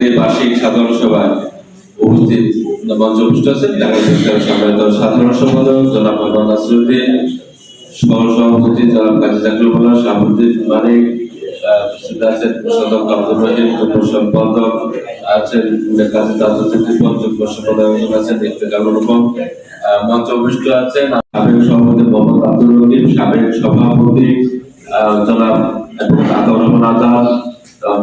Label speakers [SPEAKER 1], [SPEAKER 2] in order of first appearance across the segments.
[SPEAKER 1] বার্ষিক সাধারণ সভায় উপস্থিত মঞ্চ উপস্থিত আছেন সাধারণ সম্পাদক জনাব মোহাম্মদ নাসিরুদ্দিন সহ সভাপতি জনাব কাজী জাকরুল মোল্লা সভাপতি মানিক সম্পাদক আব্দুর রহিম, যুগ্ম সম্পাদক আছেন মঞ্চ উপস্থিত আছেন সাবেক সভাপতি মোহাম্মদ আব্দুর রহিম সভাপতি জনাব আতাউর রহমান আজাদ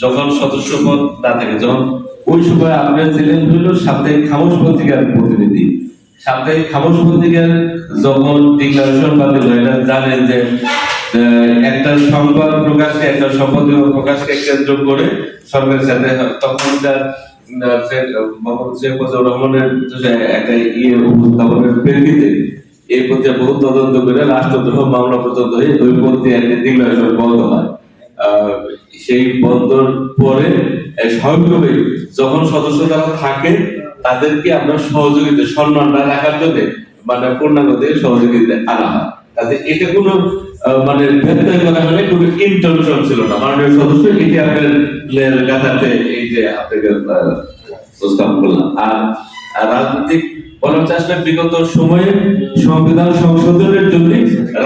[SPEAKER 1] যখন সদস্য পদ না থাকে যখন ওই সময় আপনার ছিলেন হইল সাপ্তাহিক খামোশ পত্রিকার প্রতিনিধি। সাপ্তাহিক খামোশ পত্রিকার যখন ডিক্লারেশন বাতিল হয় জানেন যে একটা সংবাদ প্রকাশকে, একটা সম্পাদকীয় প্রকাশকে কেন্দ্র করে সরকারের সাথে তখন তার যে- মোহাম্মদ শেখ মুজিবুর রহমানের একটা উপস্থাপনের প্রেক্ষিতে এই প্রতি বহু তদন্ত করে রাষ্ট্রদ্রোহ মামলা পর্যন্ত হয়ে ওই প্রতি একটা ডিক্লারেশন বন্ধ হয়। সেই বন্ধর পরে আহ, যখন সদস্য তারা থাকে তাদেরকে আমরা সহযোগিতা সম্মানটা রাখার জন্য মানে পূর্ণাঙ্গ দিয়ে সহযোগিতা আনা হয়। তাতে এটা কোনো মানে ভেদাভেদ করা হলে কোনো ইন্টারভিউশন ছিল না। মাননীয় সদস্য এটি আপনার গাথাতে এই যে আপনাকে প্রস্তাব করলাম। আর রাজনৈতিক আসলে বিগত সময়ে সংবিধান সংশোধনের জন্য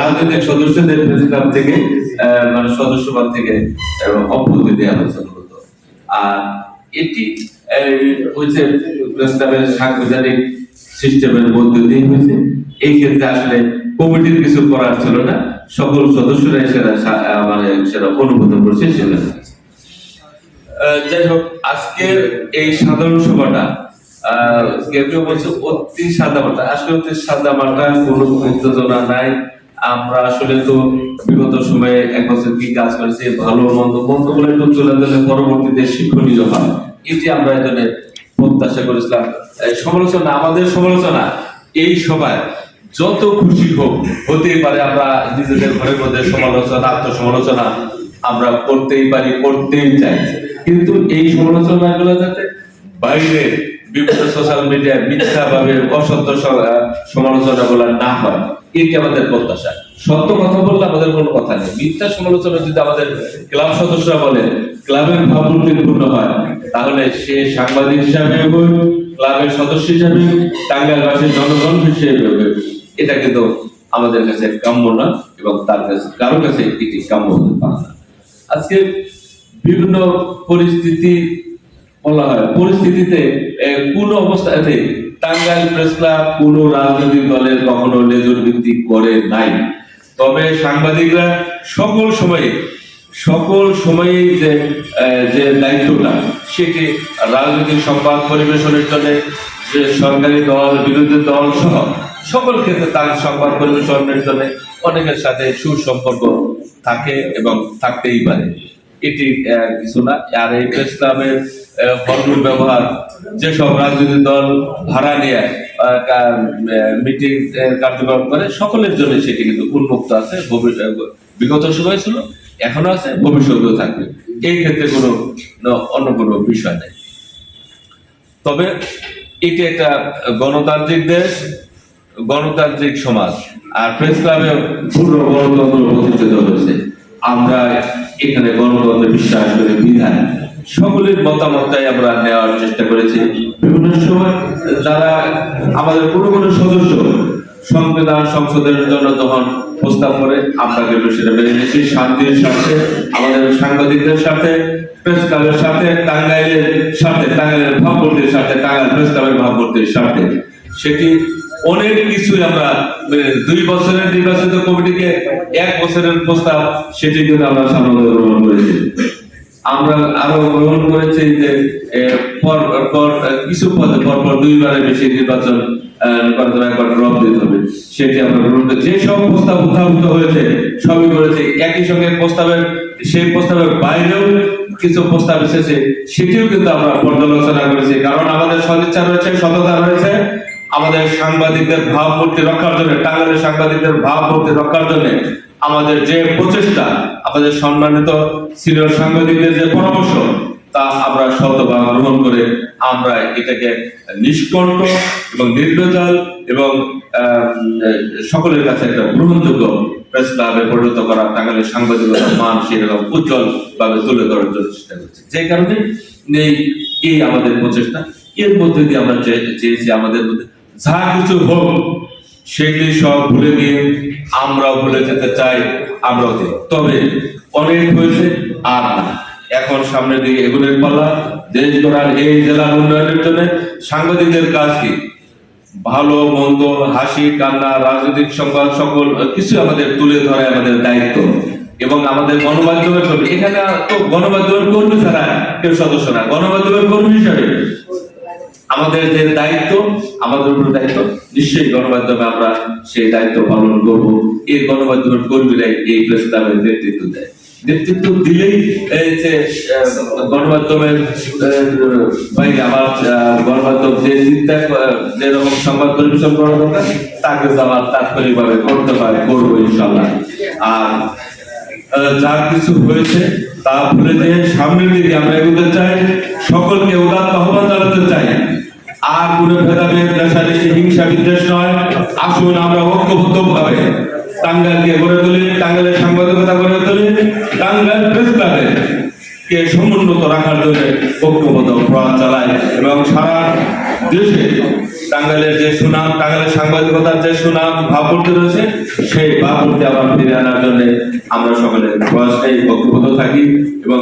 [SPEAKER 1] রাজনৈতিক সদস্যদের প্রেসিডেন্ট থেকে মানে সদস্যপদ থেকে আহ, অব্যাহতি দেওয়া হয়েছে আর এটি হচ্ছে প্রস্তাবের সাংবিধানিক সিস্টেমের মধ্যে দিয়ে হয়েছে। এই ক্ষেত্রে আসলে কমিটির কিছু করার ছিল না। সকল সদস্যরা সেটা মানে সেটা অনুমোদন করছে সেটা যাই হোক আজকের এই সাধারণ সভাটা বলছে অতি সাদা আসলে অতি সাদা কোনো উত্তেজনা নাই। আমরা আসলে তো বিগত সময়ে এক বছর কি কাজ করেছি, ভালো মন্দ মন্দ বলে চলে গেলে পরবর্তীতে শিক্ষণীয় হয়। এটি আমরা এজন্য প্রত্যাশা করেছিলাম। সমালোচনা, আমাদের সমালোচনা এই সভায় যত খুশি হোক, হতেই পারে আমরা নিজেদের ঘরের মধ্যে সমালোচনা, আত্মসমালোচনা আমরা করতেই পারি, করতেই চাই। কিন্তু এই সমালোচনাগুলো যাতে বাইরে বিভিন্ন সোশ্যাল মিডিয়ায় মিথ্যা ভাবে অসত্য সমালোচনা গুলা না হয়। এটি আমাদের প্রত্যাশা? সত্য কথা বললে আমাদের কোনো কথা নেই। মিথ্যা সমালোচনা যদি আমাদের ক্লাব সদস্যরা বলে ক্লাবের ভাবমূর্তি পূর্ণ হয় তাহলে সে সাংবাদিক হিসাবে হোক ক্লাবের সদস্য হিসাবে টাঙ্গাইলবাসীর জনগণ হিসেবে হোক, এটা কিন্তু আমাদের কাছে কাম্য না এবং তার কাছে কারও কাছে এটি কাম্য হতে পারে না। আজকে বিভিন্ন পরিস্থিতি বলা হয় পরিস্থিতিতে কোন অবস্থাতে টাঙ্গাইল প্রেস ক্লাব কোন রাজনৈতিক দলের কখনো লেজুর ভিত্তি করে নাই। তবে সাংবাদিকরা সকল সময়ে সকল সময়ে যে যে দায়িত্বটা, সেটি রাজনৈতিক সংবাদ পরিবেশনের জন্য, যে সরকারি দল, বিরোধী দল সহ সকল ক্ষেত্রে তার সংবাদ পরিবেশনের জন্য অনেকের সাথে সুসম্পর্ক থাকে এবং থাকতেই পারে। এটি কিছু না। আর এই প্রেস ক্লাবের যেসব রাজনৈতিক দল ভাড়া নিয়ে মিটিং কার্যক্রম করে, সকলের জন্য সেটি কিন্তু উন্মুক্ত আছে। বিগত সময় ছিল এখনও আছে, ভবিষ্যতেও থাকবে। এই ক্ষেত্রে কোনো অন্য কোনো বিষয় নেই। তবে এটি একটা গণতান্ত্রিক দেশ, গণতান্ত্রিক সমাজ। আর প্রেস ক্লাবে পূর্ণ গণতন্ত্র প্রতিষ্ঠিত হয়েছে আমরা এখানে গণতন্ত্রে বিশ্বাস করি বিধায় সকলের মতামতটাই আমরা নেওয়ার চেষ্টা করেছি। বিভিন্ন সময় যারা আমাদের কোনো কোনো সদস্য সংবিধান সংশোধনের জন্য যখন প্রস্তাব করে, আমরা কিন্তু সেটা মেনে নিয়েছি। শান্তির সাথে আমাদের সাংবাদিকদের সাথে প্রেস ক্লাবের সাথে টাঙ্গাইলের সাথে টাঙ্গাইলের ভাবমূর্তির সাথে টাঙ্গাইল প্রেস ক্লাবের ভাবমূর্তির সাথে সেটি অনেক কিছুই আমরা মানে দুই বছরের নির্বাচিত কমিটিকে এক বছরের প্রস্তাব সেটি কিন্তু আমরা সাধারণত গ্রহণ করেছি। আমরা আরও গ্রহণ করেছি যে কিছু পদে পর পর দুইবারের বেশি নির্বাচন সেটি আমরা গ্রহণ যে সব প্রস্তাব উত্থাপিত হয়েছে, সবই করেছে। একই সঙ্গে প্রস্তাবের, সেই প্রস্তাবের বাইরেও কিছু প্রস্তাব এসেছে, সেটিও কিন্তু আমরা পর্যালোচনা করেছি। কারণ আমাদের সদিচ্ছা রয়েছে, সততা রয়েছে আমাদের সাংবাদিকদের ভাবমূর্তি রক্ষার জন্য, টাঙ্গাইলের সাংবাদিকদের ভাবমূর্তি রক্ষার জন্য আমাদের যে প্রচেষ্টা, আমাদের সম্মানিত সিনিয়র সাংবাদিকদের যে পরামর্শ, তা আমরা শতভাগ গ্রহণ করে আমরা এটাকে নিষ্কণ্ঠ এবং নির্ভেজাল এবং সকলের কাছে একটা গ্রহণযোগ্য প্রেস ক্লাবে পরিণত করা টাঙ্গাইলের সাংবাদিকতার মান সেরকম উজ্জ্বল ভাবে তুলে ধরার জন্য চেষ্টা করছি। যে কারণে এই আমাদের প্রচেষ্টা। এর মধ্যে দিয়ে আমরা চেয়ে- চেয়েছি আমাদের মধ্যে যা কিছু হোক, সেগুলি সব ভুলে গিয়ে আমরাও ভুলে যেতে চাই আমরাও তবে অনেক হয়েছে আর না। এখন সামনের দিকে এগুলোর পাল্লা দেশ গড়ার এই জেলার উন্নয়নের জন্য সাংবাদিকদের কাজ কি? ভালো, মন্দ, হাসি, কান্না, রাজনৈতিক সংবাদ, সকল কিছু আমাদের তুলে ধরে আমাদের দায়িত্ব এবং আমাদের গণমাধ্যমের কর্মী এখানে তো গণমাধ্যমের কর্মী ছাড়া কেউ সদস্য না। গণমাধ্যমের কর্মী হিসাবে আমাদের যে দায়িত্ব, আমাদের উপর দায়িত্ব, নিশ্চয়ই গণমাধ্যমে আমরা সেই দায়িত্ব পালন করব। এই গণমাধ্যমের কর্মীরাই এই প্রেস নেতৃত্ব দেয়। নেতৃত্ব দিলেই যে গণমাধ্যমের বাইরে আমার গণমাধ্যম যে চিন্তা যেরকম সংবাদ পরিবেশন করা দরকার তাকে আমার করতে পারে করব ইনশাল্লাহ আর যা কিছু হয়েছে, তা ভুলে যে সামনের দিকে আমরা এগোতে চাই, সকলকে উদাত্ত আহ্বান জানাতে চাই। আর কোনো ভেদাভেদ রেশারেশি হিংসা বিদ্বেষ নয়। আসুন আমরা ঐক্যবদ্ধ ভাবে টাঙ্গাইলকে গড়ে তুলি টাঙ্গালের সাংবাদিকতা গড়ে তুলি টাঙ্গাল ক্লাবে কে সমুন্নত রাখার জন্য ঐক্যবদ্ধ প্রয়াস চালায় এবং সারা দেশে টাঙ্গালের যে সুনাম টাঙ্গালের সাংবাদিকতার যে সুনাম, ভাবমূর্তি রয়েছে, সেই ভাবমূর্তি আবার ফিরে আনার জন্য আমরা সকলে প্রয়াসটাই ঐক্যবদ্ধ থাকি এবং